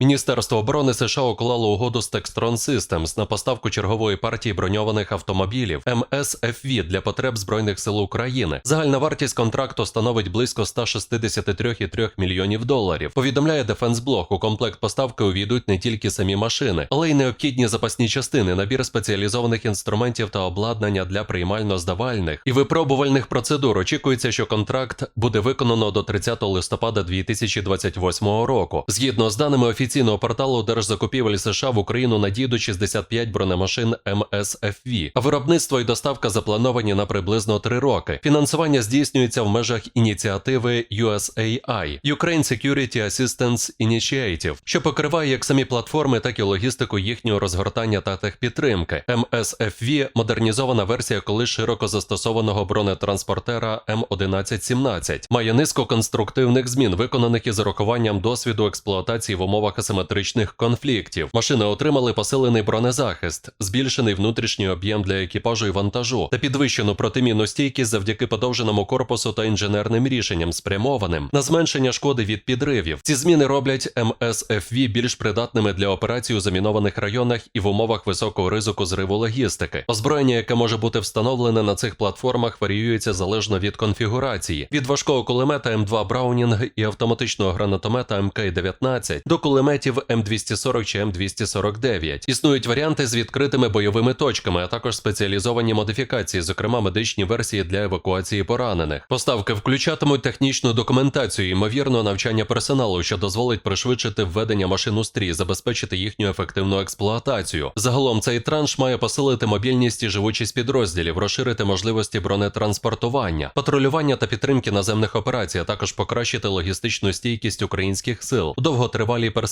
Міністерство оборони США уклало угоду з Textron Systems на поставку чергової партії броньованих автомобілів МСФВ для потреб Збройних сил України. Загальна вартість контракту становить близько 163,3 мільйонів доларів. Повідомляє Block, у комплект поставки увійдуть не тільки самі машини, але й необхідні запасні частини, набір спеціалізованих інструментів та обладнання для приймально-здавальних і випробувальних процедур. Очікується, що контракт буде виконано до 30 листопада 2028 року. Згідно з даними офіційного порталу Держзакупівель США в Україну надійдуть 65 бронемашин МСФВ, виробництво і доставка заплановані на приблизно 3 роки. Фінансування здійснюється в межах ініціативи USAI – Ukraine Security Assistance Initiative, що покриває як самі платформи, так і логістику їхнього розгортання та техпідтримки. МСФВ – модернізована версія колись широко застосованого бронетранспортера М1117, має низку конструктивних змін, виконаних із урахуванням досвіду експлуатації в умовах асиметричних конфліктів. Машини отримали посилений бронезахист, збільшений внутрішній об'єм для екіпажу і вантажу та підвищену протимінну стійкість завдяки подовженому корпусу та інженерним рішенням, спрямованим на зменшення шкоди від підривів. Ці зміни роблять МСФВ більш придатними для операцій у замінованих районах і в умовах високого ризику зриву логістики. Озброєння, яке може бути встановлене на цих платформах, варіюється залежно від конфігурації від важкого кулемета М2 Браунінг і автоматичного гранатомета МК-19 до кулеметів М240 чи М249. Існують варіанти з відкритими бойовими точками, а також спеціалізовані модифікації, зокрема медичні версії для евакуації поранених. Поставки включатимуть технічну документацію, ймовірно, навчання персоналу, що дозволить пришвидшити введення машин у стрій, забезпечити їхню ефективну експлуатацію. Загалом цей транш має посилити мобільність і живучість підрозділів, розширити можливості бронетранспортування, патрулювання та підтримки наземних операцій, а також покращити логістичну стійкість українських сил у довготривалій